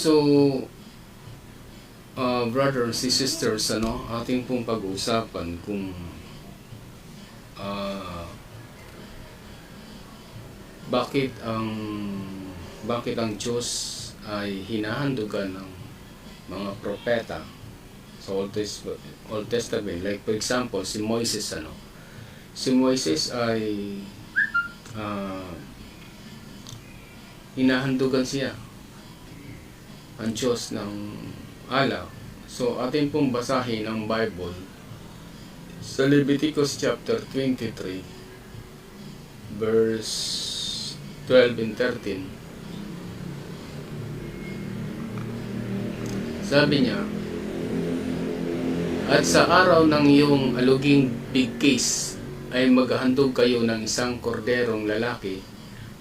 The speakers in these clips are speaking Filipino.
So, uh, brothers and sisters, ano, ating pong pag-uusapan kung ah, bakit ang bakit ang Diyos ay hinahandugan ng mga propeta sa Old Testament, Old Testament. Like for example, si Moises ano. Si Moises ay ah, hinahandugan siya ang Diyos ng ala. So, atin pong basahin ang Bible sa Leviticus chapter 23 verse 12 and 13. Sabi niya, At sa araw ng iyong aluging bigkis ay maghahandog kayo ng isang korderong lalaki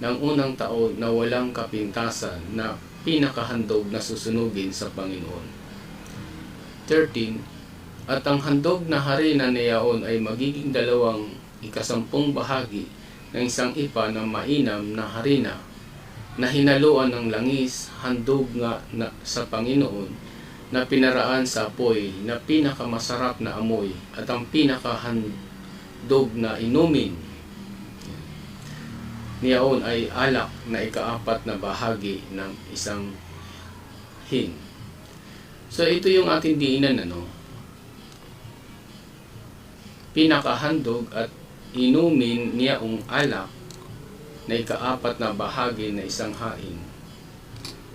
ng unang taon na walang kapintasan na pinakahandog na susunugin sa Panginoon. 13. At ang handog na harina niyaon ay magiging dalawang ikasampung bahagi ng isang ipa ng mainam na harina na hinaluan ng langis, handog nga na, sa Panginoon na pinaraan sa apoy na pinakamasarap na amoy at ang pinakahandog na inumin niyaon ay alak na ikaapat na bahagi ng isang hin. So ito yung ating diinan ano. Pinakahandog at inumin niyaong alak na ikaapat na bahagi na isang hain.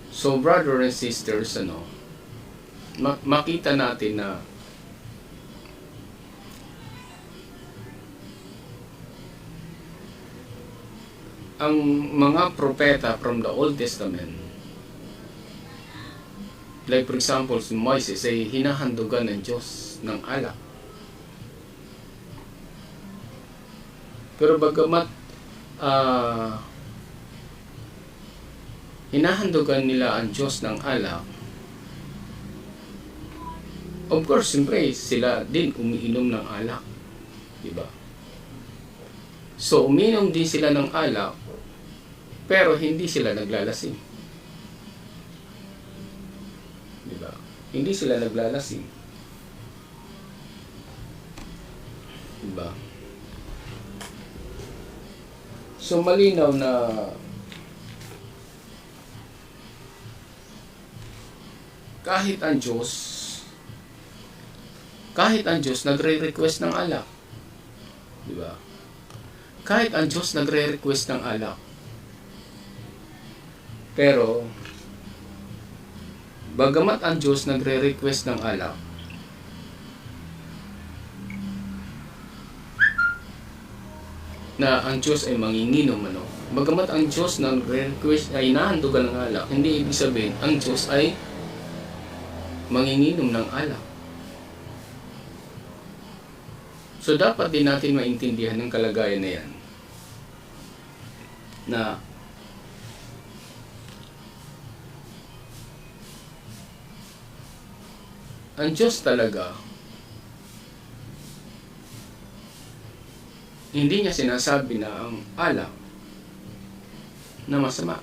So brother and sisters ano, ma- makita natin na ang mga propeta from the Old Testament like for example si Moises ay hinahandugan ng Diyos ng alak. Pero bagamat ah, hinahandugan nila ang Diyos ng alak of course siyempre sila din umiinom ng alak di ba? So uminom din sila ng alak pero hindi sila naglalasing. Di ba? Hindi sila naglalasing. Di ba? So malinaw na kahit ang Diyos kahit ang Diyos nagre-request ng alak. Di ba? Kahit ang Diyos nagre-request ng alak, pero, bagamat ang Diyos nagre-request ng alak, na ang Diyos ay manginginom ano. Bagamat ang Diyos nagre-request ay inahandugan ng alak, hindi ibig sabihin ang Diyos ay manginginom ng alak. So dapat din natin maintindihan ng kalagayan na yan. Na ang Diyos talaga, hindi niya sinasabi na ang alak na masama.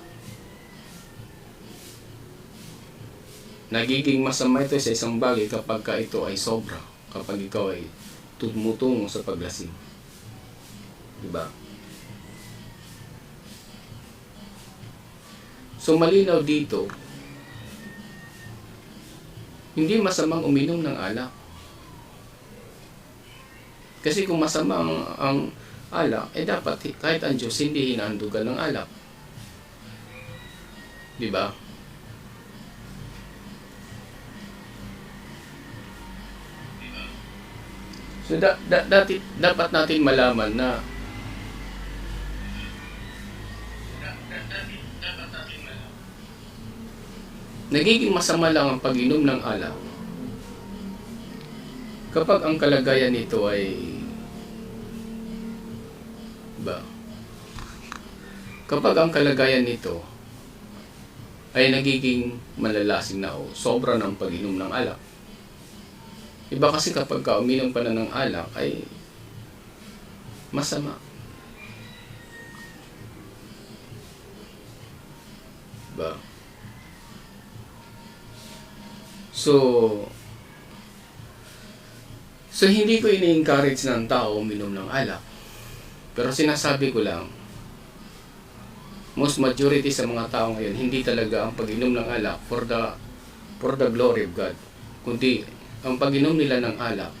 Nagiging masama ito sa isang bagay kapag ka ito ay sobra, kapag ikaw ay tumutungo sa paglasing. Diba? So malinaw dito, hindi masamang uminom ng alak. Kasi kung masama ang, ang alak, eh dapat kahit ang Diyos hindi hinahandugan ng alak. Di ba? So da, da, dati, dapat natin malaman na nagiging masama lang ang pag-inom ng alak. Kapag ang kalagayan nito ay ba? Kapag ang kalagayan nito ay nagiging malalasing na o sobra ng pag-inom ng alak. Iba kasi kapag ka uminom pa na ng alak ay masama So, so hindi ko ini-encourage ng tao uminom ng alak. Pero sinasabi ko lang, most majority sa mga tao ngayon, hindi talaga ang pag-inom ng alak for the for the glory of God. Kundi ang pag-inom nila ng alak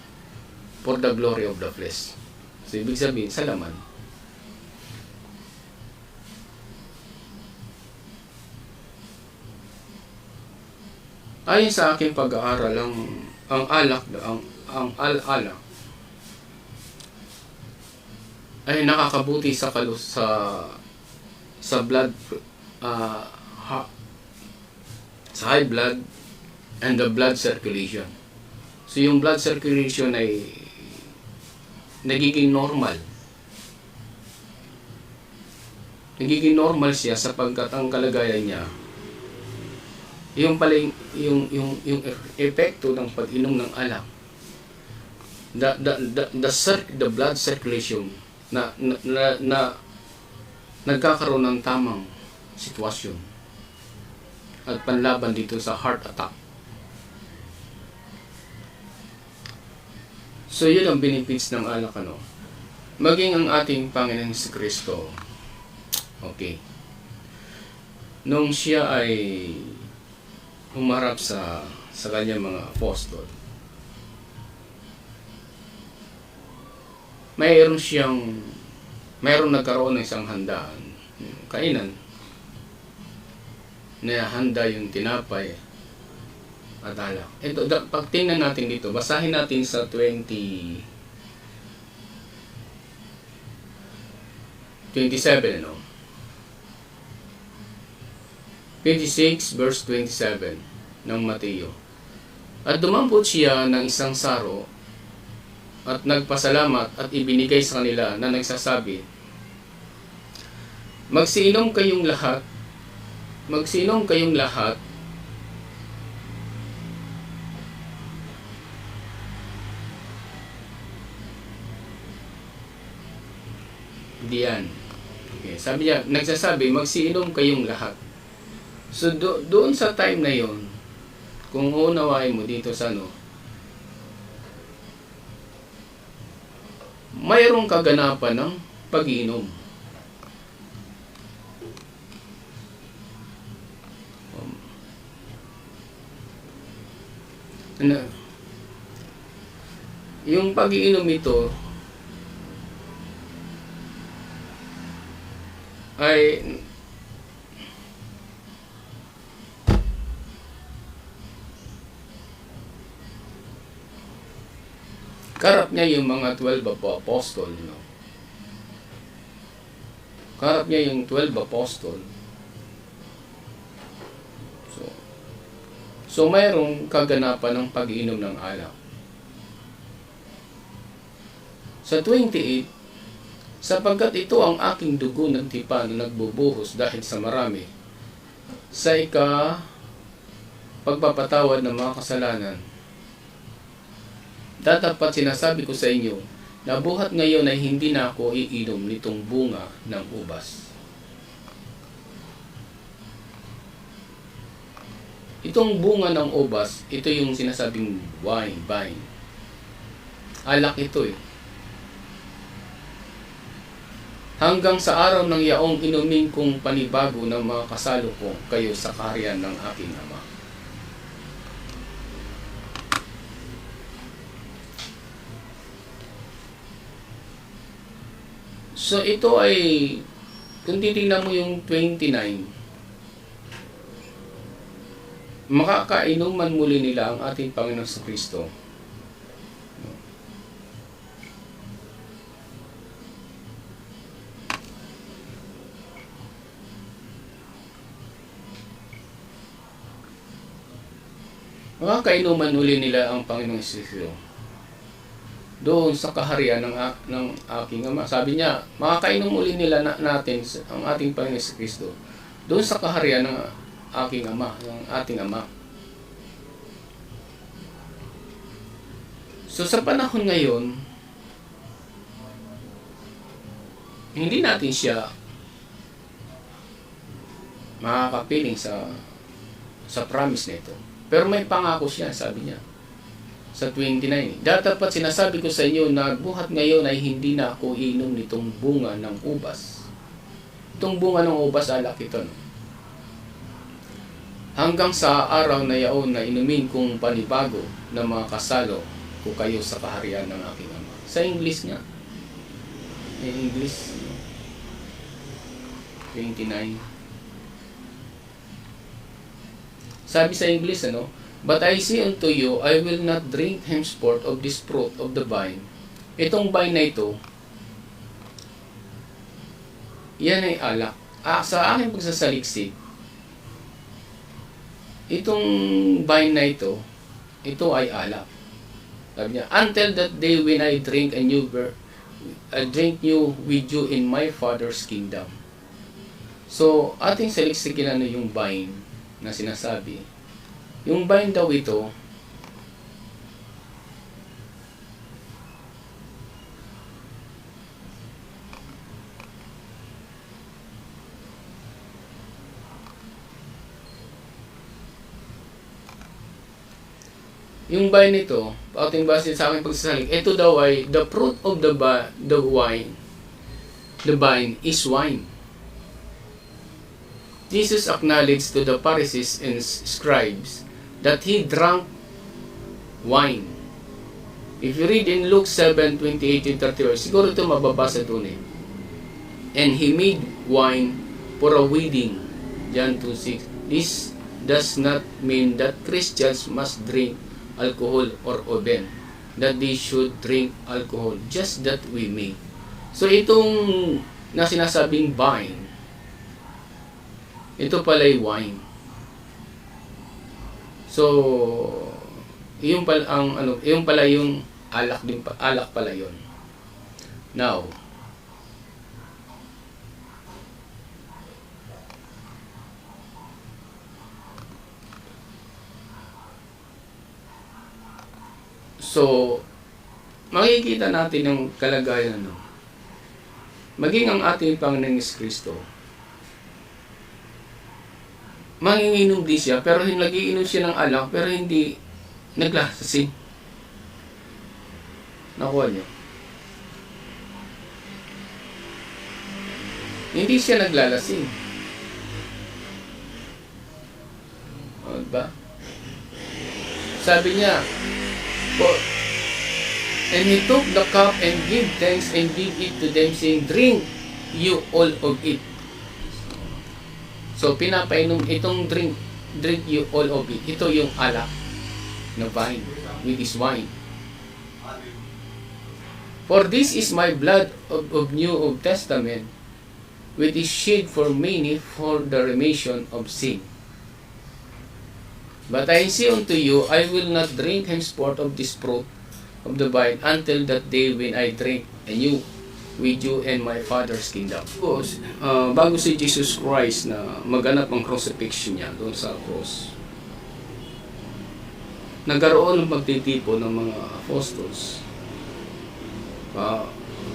for the glory of the flesh. So, ibig sabihin, sa laman. Ayon sa aking pag-aaral, ang, ang alak, ang, ang al-alak, ay nakakabuti sa kalus sa sa blood uh, ha, sa high blood and the blood circulation. So yung blood circulation ay nagiging normal. Nagiging normal siya sapagkat ang kalagayan niya yung pala yung, yung, yung, yung epekto ng pag-inom ng alak the, the, the, the, cir- the blood circulation na, na, na, na nagkakaroon ng tamang sitwasyon at panlaban dito sa heart attack. So yun ang benefits ng alak ano. Maging ang ating Panginoon si Kristo. Okay. Nung siya ay humarap sa sa kanyang mga apostol. Mayroon siyang mayroon nagkaroon ng isang handaan, kainan na handa yung tinapay at alak. Ito, da, pag tingnan natin dito, basahin natin sa 20 27, no? 26 verse 27 ng Mateo. At dumampot siya ng isang saro at nagpasalamat at ibinigay sa kanila na nagsasabi, Magsiinom kayong lahat, magsiinom kayong lahat Diyan. Okay. Sabi niya, nagsasabi, magsiinom kayong lahat. So do, doon sa time na yon, kung uunawain mo dito sa ano, mayroong kaganapan ng pag-iinom. Um, Ano, yung pag-iinom ito ay Karap niya yung mga 12 apo- apostol, know. Karap niya yung 12 apostol. So, so mayroong kaganapan ng pag-iinom ng alak. Sa 28, sapagkat ito ang aking dugo ng tipan na nagbubuhos dahil sa marami, sa ika pagpapatawad ng mga kasalanan, Datapat sinasabi ko sa inyo, na buhat ngayon ay hindi na ako iinom nitong bunga ng ubas. Itong bunga ng ubas, ito yung sinasabing wine, vine. Alak ito eh. Hanggang sa araw ng yaong inumin kong panibago ng mga kasalo ko kayo sa kaharian ng aking ama. So ito ay kung titingnan mo yung 29 makakainuman muli nila ang ating Panginoon sa Kristo. Makakainuman muli nila ang Panginoong Kristo doon sa kaharian ng, ng aking ama. Sabi niya, makakainom uli nila na, natin ang ating Panginoon sa Kristo doon sa kaharian ng aking ama, ng ating ama. So sa panahon ngayon, hindi natin siya makakapiling sa sa promise nito. Pero may pangako siya, sabi niya. Sa 29. Datapat sinasabi ko sa inyo na buhat ngayon ay hindi na ako inom nitong bunga ng ubas. Itong bunga ng ubas, alak ito. No? Hanggang sa araw na yaon na inumin kong panibago ng mga kasalo ko kayo sa kaharian ng aking ama. Sa English nga. In English. 29. Sabi sa English, ano? But I say unto you, I will not drink henceforth of this fruit of the vine. Itong vine na ito, yan ay alak. Ah, sa aking pagsasaliksik, itong vine na ito, ito ay alak. Sabi niya, until that day when I drink a new ver- I drink new with you in my Father's kingdom. So, ating saliksikin ano yung vine na sinasabi. Yung vine daw ito, yung vine nito, ating base sa aking pagsasaling, ito daw ay the fruit of the ba, the wine, the vine is wine. Jesus acknowledged to the Pharisees and scribes that he drank wine. If you read in Luke 7, 28 and 31, siguro ito mababasa doon eh. And he made wine for a wedding. John 2.6 This does not mean that Christians must drink alcohol or oben. That they should drink alcohol. Just that we may. So itong na sinasabing wine, ito pala ay wine. So, yung pala ang ano, yung pala yung alak din pa, alak pala yon. Now, So, makikita natin yung kalagayan no. Maging ang ating Panginoong Kristo, manginginom din siya, pero nagiinom siya ng alak, pero hindi naglasing. Nakuha niyo? Hindi siya naglalasing. O, diba? Sabi niya, For, and he took the cup and gave thanks and gave it to them, saying, Drink you all of it. So, pinapainom itong drink, drink you all of it. Ito yung alak na wine, with this wine. For this is my blood of, of New of Testament, which is shed for many for the remission of sin. But I say unto you, I will not drink henceforth of this fruit of the vine until that day when I drink anew with you in my Father's kingdom. Because, uh, bago si Jesus Christ na maganap ang crucifixion niya doon sa cross, nagkaroon ng pagtitipo ng mga apostles, uh,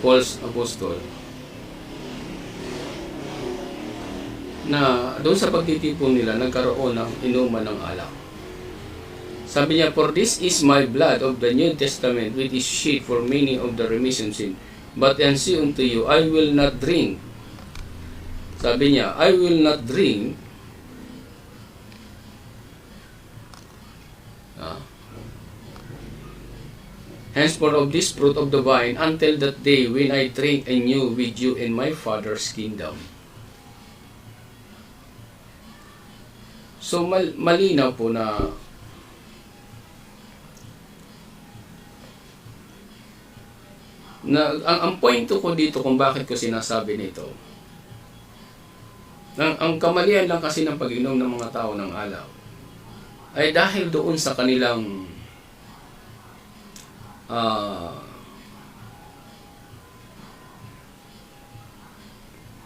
false apostle, na doon sa pagtitipon nila nagkaroon ng inuman ng alak. Sabi niya, For this is my blood of the New Testament, which is shed for many of the remission sin. But say unto you, I will not drink. Sabi niya, I will not drink. Ah. Henceforth of this fruit of the vine until that day when I drink anew with you in my Father's kingdom. So mal malinaw po na na ang, ang point ko dito kung bakit ko sinasabi nito ang, ang kamalian lang kasi ng pag-inom ng mga tao ng alaw ay dahil doon sa kanilang ah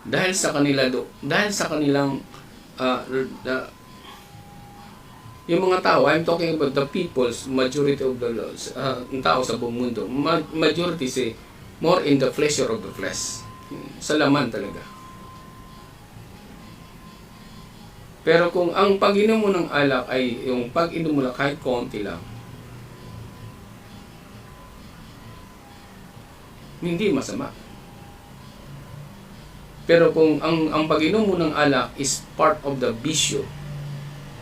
dahil sa kanila do dahil sa kanilang uh, uh, yung mga tao, I'm talking about the people's majority of the uh, tao sa buong mundo. Ma- majority say, more in the pleasure of the flesh. Sa laman talaga. Pero kung ang pag-inom mo ng alak ay yung pag-inom mo lang kahit konti lang, hindi masama. Pero kung ang ang pag-inom mo ng alak is part of the bisyo,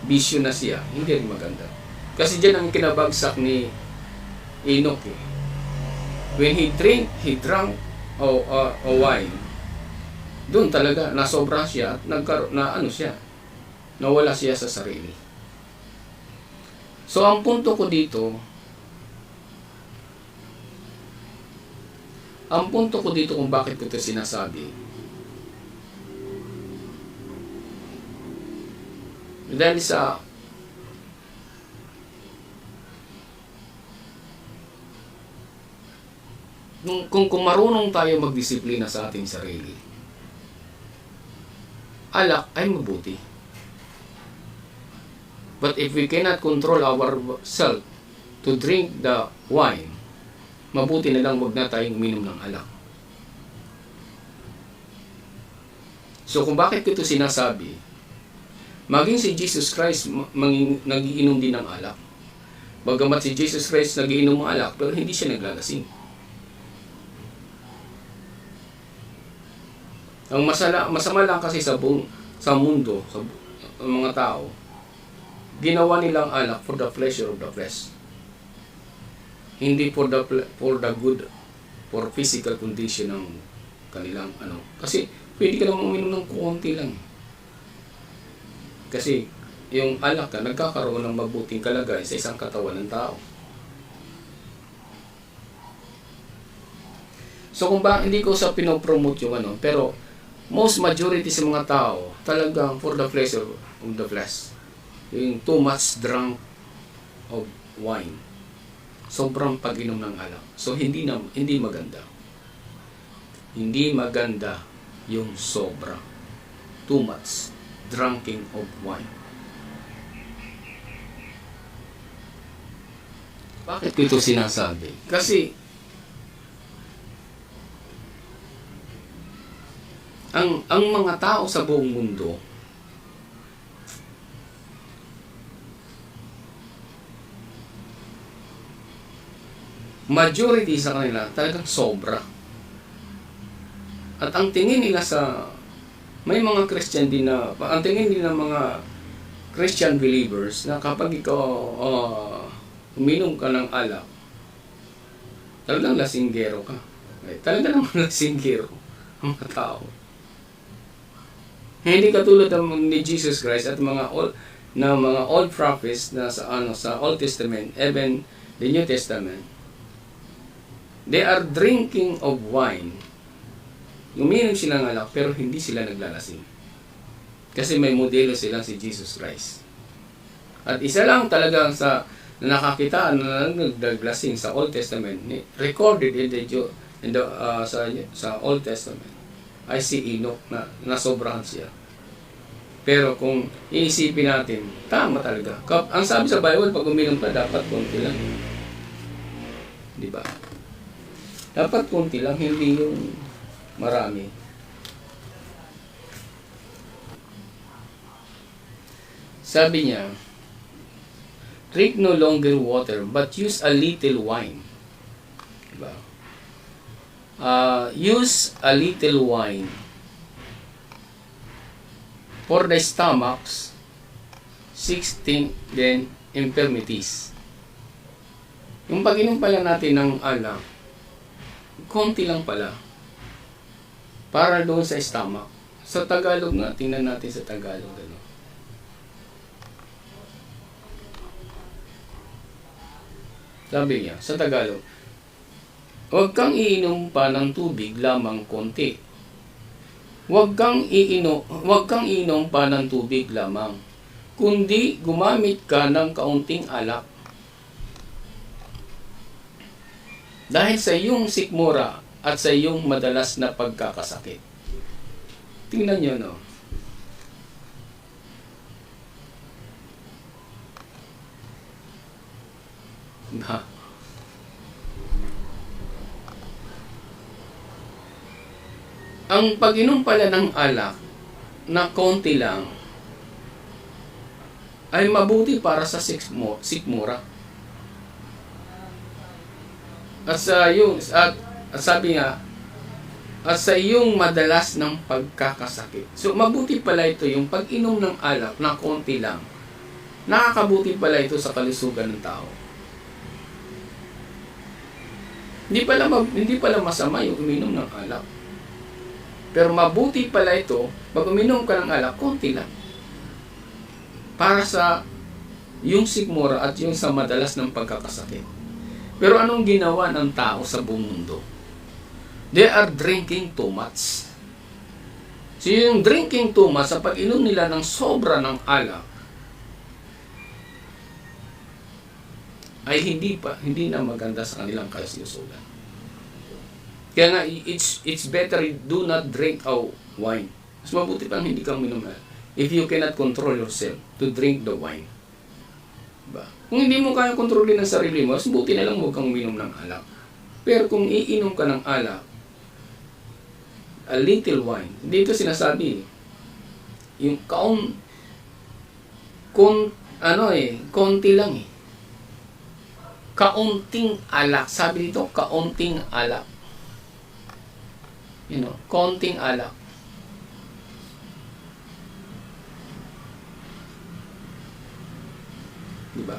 bisyo na siya, hindi rin maganda. Kasi diyan ang kinabagsak ni Enoch eh. When he drink, he drank o uh, o wine. Doon talaga nasobra siya at nagkaroon na ano siya. Nawala siya sa sarili. So ang punto ko dito, ang punto ko dito kung bakit ko ito sinasabi, dahil sa kung, kung, kung marunong tayo magdisiplina sa ating sarili, alak ay mabuti. But if we cannot control ourselves to drink the wine, mabuti na lang wag na tayong uminom ng alak. So kung bakit ko ito sinasabi, maging si Jesus Christ nagiinom din ng alak. Bagamat si Jesus Christ nagiinom ng alak, pero hindi siya naglalasing. Ang masala, masama lang kasi sa buong, sa mundo, sa ang mga tao, ginawa nilang alak for the pleasure of the flesh. Hindi for the for the good for physical condition ng kanilang ano. Kasi pwede ka naman uminom ng konti lang. Kasi yung alak ka, nagkakaroon ng mabuting kalagay sa isang katawan ng tao. So kung ba hindi ko sa pinopromote yung ano, pero most majority sa mga tao talagang for the pleasure of the flesh. Yung too much drunk of wine. Sobrang pag-inom ng alak. So hindi na hindi maganda. Hindi maganda yung sobra. Too much drinking of wine. Bakit ko ito sinasabi? Kasi ang ang mga tao sa buong mundo majority sa kanila talagang sobra. At ang tingin nila sa may mga Christian din na ang tingin nila mga Christian believers na kapag ikaw uh, uminom ka ng alak talagang lasinggero ka. Eh, talaga naman lasinggero ang mga tao. Hindi katulad ng ni Jesus Christ at mga old, na mga old prophets na sa ano sa Old Testament, even the New Testament. They are drinking of wine. Uminom sila ng alak pero hindi sila naglalasing. Kasi may modelo silang si Jesus Christ. At isa lang talagang sa na nakakita na nagdaglasing sa Old Testament, recorded in the, in the uh, sa sa Old Testament ay si Enoch na nasobrahan siya. Pero kung iisipin natin, tama talaga. Ang sabi sa Bible, pag uminom ka, dapat konti lang. Di ba? Dapat konti lang, hindi yung marami. Sabi niya, drink no longer water, but use a little wine. Uh, use a little wine for the stomachs, 16 then infirmities. Yung pag-inom pala natin ng alak, konti lang pala. Para doon sa stomach. Sa Tagalog nga, tingnan natin sa Tagalog. Ano. Sabi niya, sa Tagalog, Huwag kang iinom pa ng tubig lamang konti. Huwag kang iinom, huwag kang iinom pa ng tubig lamang, kundi gumamit ka ng kaunting alak. Dahil sa iyong sikmura at sa iyong madalas na pagkakasakit. Tingnan niyo, no? Ba? Ang pag-inom pala ng alak na konti lang, ay mabuti para sa sikmura. At sa yung at, at sabi nga at sa iyong madalas ng pagkakasakit. So mabuti pala ito yung pag-inom ng alak na konti lang. Nakakabuti pala ito sa kalusugan ng tao. Hindi pala hindi pala masama yung uminom ng alak. Pero mabuti pala ito, pag uminom ka ng alak, konti lang. Para sa yung sigmura at yung sa madalas ng pagkakasakit. Pero anong ginawa ng tao sa buong mundo? They are drinking too much. So yung drinking too much, sa pag-inom nila ng sobra ng alak, ay hindi pa hindi na maganda sa kanilang kalusugan. Kaya nga it's it's better do not drink a wine. Mas mabuti pang hindi kang minom na. If you cannot control yourself to drink the wine. Diba? Kung hindi mo kaya kontrolin ang sarili mo, mas buti na lang huwag kang uminom ng alak. Pero kung iinom ka ng alak, a little wine, dito sinasabi, yung kaun, kon, ano eh, konti lang eh kaunting alak. Sabi dito, kaunting alak. You know, konting alak. Diba?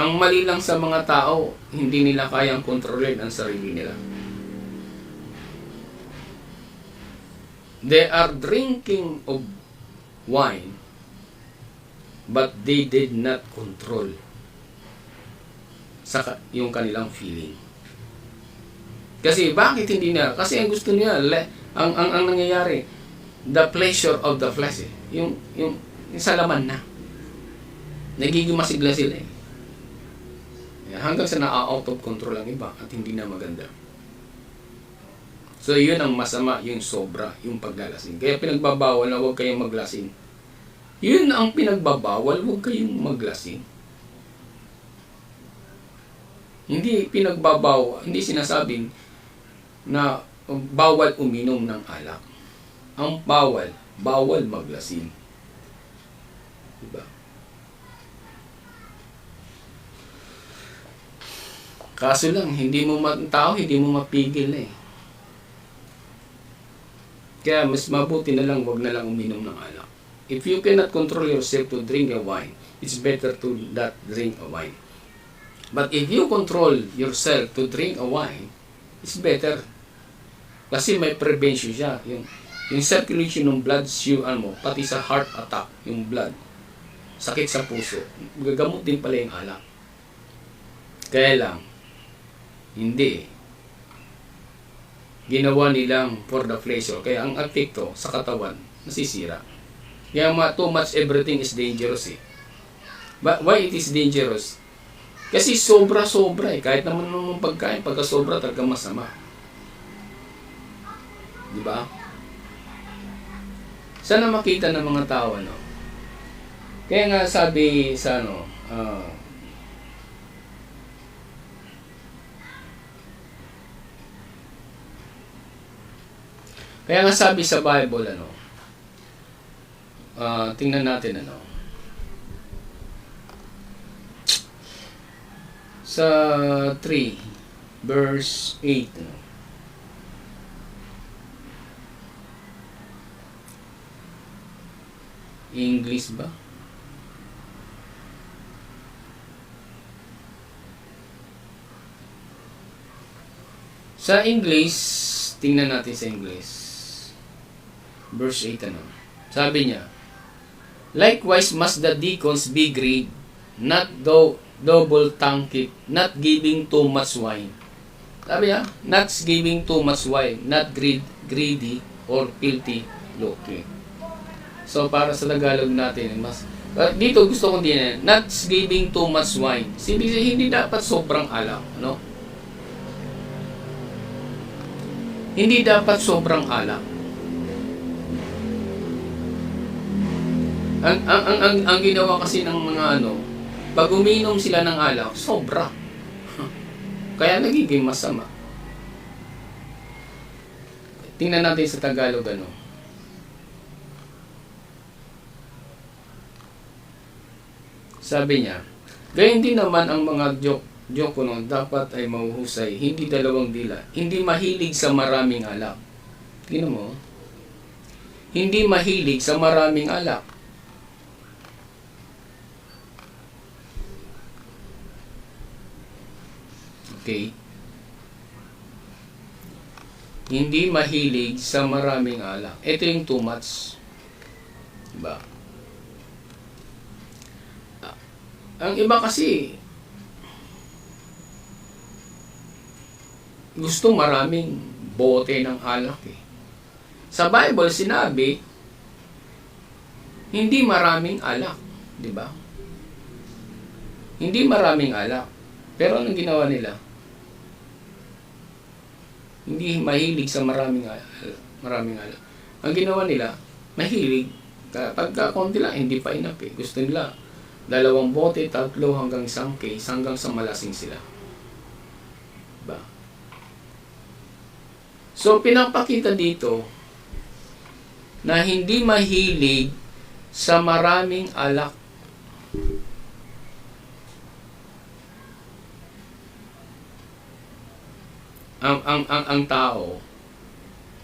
Ang mali lang sa mga tao, hindi nila kayang kontrolin ang sarili nila. They are drinking of wine, but they did not control sa yung kanilang feeling. Kasi bakit hindi na? Kasi ang gusto niya, le, ang, ang, ang nangyayari, the pleasure of the flesh, eh. yung, yung, yung sa na. Nagiging masigla sila eh. Yan, Hanggang sa na-out of control ang iba at hindi na maganda. So yun ang masama, yung sobra, yung paglalasing. Kaya pinagbabawal na huwag kayong maglasing. Yun ang pinagbabawal, huwag kayong maglasing. Hindi pinagbabaw, hindi sinasabing na bawal uminom ng alak. Ang bawal, bawal maglasing. Diba? Kaso lang, hindi mo tao, hindi mo mapigil eh. Kaya mas mabuti na lang, wag na lang uminom ng alak. If you cannot control yourself to drink a wine, it's better to not drink a wine. But if you control yourself to drink a wine, it's better. Kasi may prevention siya. Yung, yung circulation ng blood, yung ano pati sa heart attack, yung blood, sakit sa puso, gagamot din pala yung alak. Kaya lang, hindi. Ginawa nilang for the pleasure. Kaya ang epekto sa katawan, nasisira. Kaya ma, too much everything is dangerous eh. But why it is dangerous? Kasi sobra-sobra eh. Kahit naman nung pagkain, pagka sobra talaga masama. Di ba? Sana makita ng mga tao, ano? Kaya nga sabi sa ano, ah, kaya nga sabi sa Bible, ano, ah, tingnan natin, ano, sa 3 verse 8 ano? English ba? Sa English, tingnan natin sa English. Verse 8 ano? Sabi niya, Likewise must the deacons be great, not though double tongued, not giving too much wine. Sabi niya, not giving too much wine, not greed, greedy or filthy looking. So para sa Tagalog natin, mas uh, dito gusto kong din not giving too much wine. Hindi, hindi dapat sobrang alak, no? Hindi dapat sobrang alak. Ang, ang, ang, ang, ang ginawa kasi ng mga ano, pag uminom sila ng alak, sobra. Kaya nagiging masama. Tingnan natin sa Tagalog ano. Sabi niya, gayon din naman ang mga joke joke no, dapat ay mahuhusay, hindi dalawang dila, hindi mahilig sa maraming alak. Tingnan mo, hindi mahilig sa maraming alak. Okay? Hindi mahilig sa maraming alak. Ito yung too much. Diba? Ah, Ang iba kasi, gusto maraming bote ng alak eh. Sa Bible, sinabi, hindi maraming alak. Di ba? Hindi maraming alak. Pero anong ginawa nila? Hindi mahilig sa maraming alak. Maraming alak. Ang ginawa nila, mahilig. Pagka konti lang, hindi pa enough eh. Gusto nila, dalawang bote, tatlo hanggang isang case, hanggang sa malasing sila. Diba? So, pinapakita dito na hindi mahilig sa maraming alak. Ang, ang, ang, ang tao,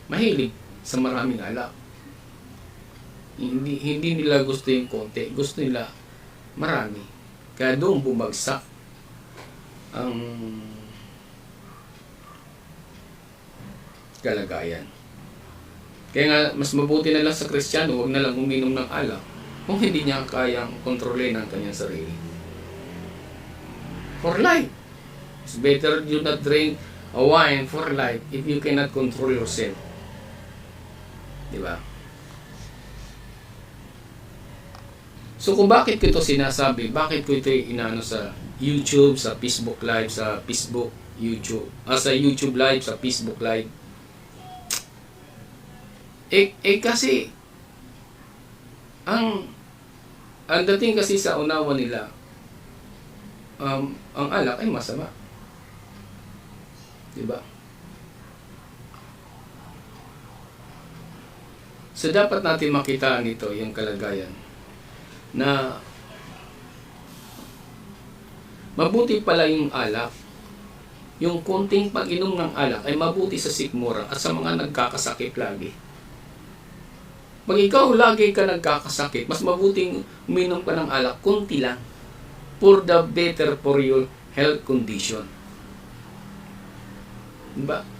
mahilig sa maraming alak. Hindi, hindi nila gusto yung konti. Gusto nila marami. Kaya doon bumagsak ang kalagayan. Kaya nga, mas mabuti na lang sa Kristiyano, huwag na lang uminom ng alak kung hindi niya kayang kontrolin ang kanyang sarili. For life. It's better you not drink a wine for life if you cannot control yourself. Di ba? So kung bakit ko ito sinasabi, bakit ko ito inaano sa YouTube, sa Facebook Live, sa Facebook, YouTube, ah, sa YouTube Live, sa Facebook Live, eh, eh kasi, ang, ang dating kasi sa unawa nila, um, ang alak ay masama. Diba? So dapat natin makita nito, yung kalagayan, na mabuti pala yung alak, yung konting pag-inom ng alak ay mabuti sa sikmura at sa mga nagkakasakit lagi. Pag ikaw lagi ka nagkakasakit, mas mabuting uminom ka ng alak, kunti lang. For the better for your health condition. Diba?